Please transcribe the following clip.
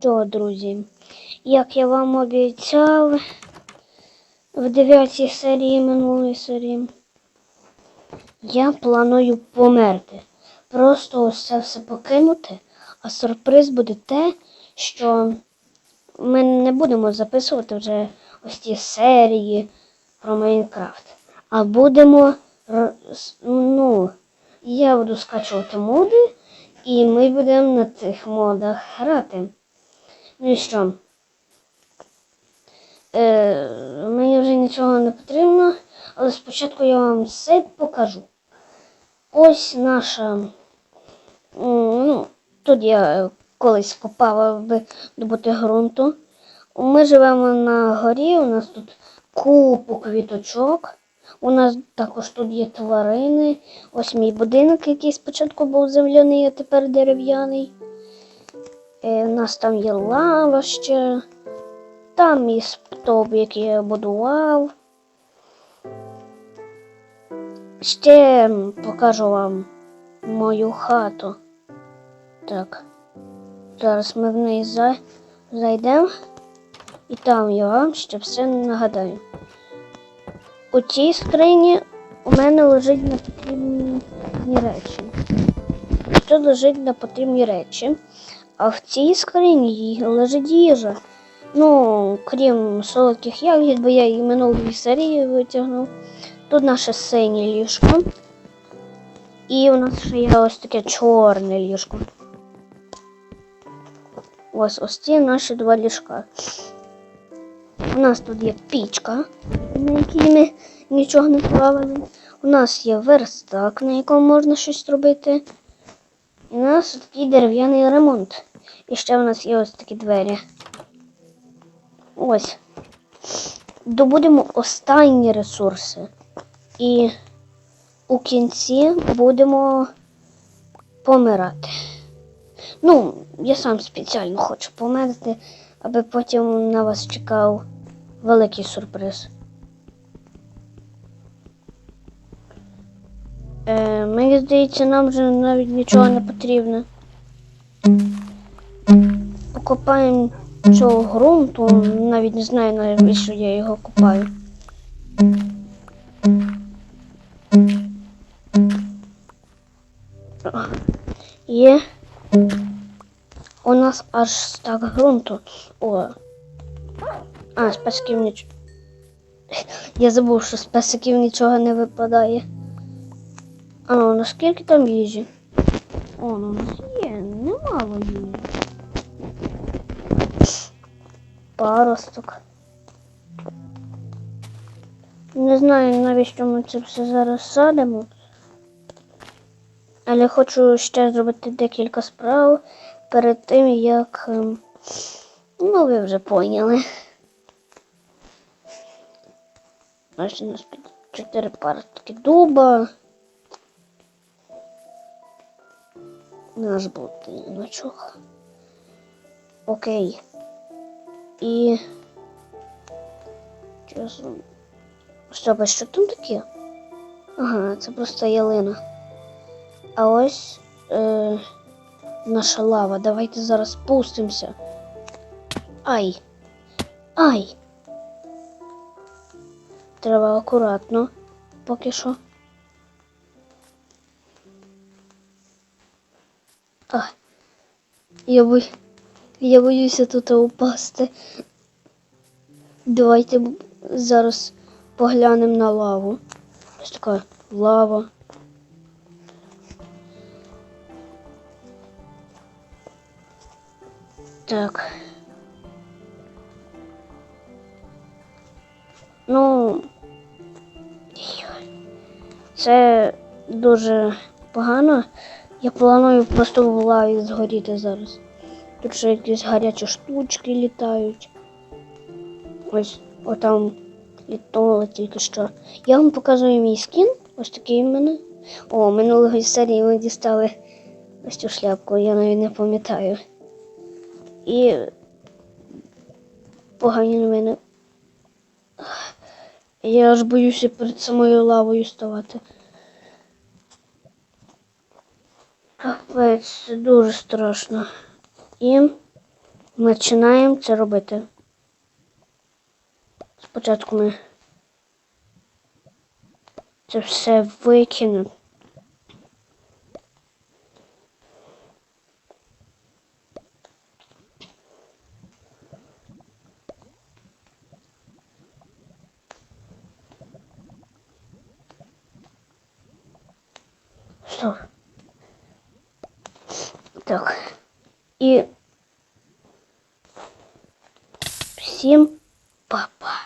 Що, друзі, як я вам обіцяв в 9 серії минулої серії, я планую померти. Просто ось це все покинути, а сюрприз буде те, що ми не будемо записувати вже ось ті серії про Майнкрафт, а будемо ну, я буду скачувати моди, і ми будемо на цих модах грати. Ну і що? Е, мені вже нічого не потрібно, але спочатку я вам все покажу. Ось наша. Ну, тут я колись копала аби добути ґрунту. Ми живемо на горі, у нас тут купу квіточок. У нас також тут є тварини. Ось мій будинок, який спочатку був земляний, а тепер дерев'яний. Е, у нас там є лава ще. Там є стовп, який я будував. Ще покажу вам мою хату. Так. Зараз ми в неї зайдемо. І там я вам ще все нагадаю. У цій скрині у мене лежить на потрібні речі. Тут лежить на потрібні речі. А в цій скрині лежить їжа. Ну, крім солодких ягід, бо я її минулої серії витягнув. Тут наше синє ліжко. І у нас ще є ось таке чорне ліжко. Ось ось ці наші два ліжка. У нас тут є пічка, на якій ми нічого не плавали. У нас є верстак, на якому можна щось робити. І у нас такий дерев'яний ремонт. І ще у нас є ось такі двері. Ось. Добудемо останні ресурси. І у кінці будемо помирати. Ну, я сам спеціально хочу померти, аби потім на вас чекав великий сюрприз. Е, мені здається, нам вже навіть нічого не потрібно. Покопаємо цього ґрунту, навіть не знаю, навіщо я його копаю. Є. У нас аж стак ґрунту. О. А, з песиків нічого. Я забув, що з песиків нічого не випадає. А наскільки там їжі? О, ну є, немало їжі. Паросток. Не знаю, навіщо ми це все зараз садимо. Але хочу ще зробити декілька справ перед тим, як. ем, Ну, ви вже поняли. Ось у нас під чотири паростки дуба. Наш будиночок. Окей. І. Часом. Стоп, а що там таке? Ага, це просто ялина. А ось е, наша лава. Давайте зараз спустимося. Ай. Ай. Треба акуратно поки що. А. Я бо... Я боюся тут упасти. Давайте зараз поглянемо на лаву. Ось така лава. Так. Ну. Це дуже погано. Я планую просто в лаві згоріти зараз. Тут ще якісь гарячі штучки літають. Ось отам літало тільки що. Я вам показую мій скін. Ось такий в мене. О, минулої серії ми дістали ось цю шляпку, я навіть не пам'ятаю. І погані новини. Я аж боюся перед самою лавою ставати. Капець, це дуже страшно. І починаємо це робити. Спочатку ми це все викинемо. Що? Так. І всім па-па.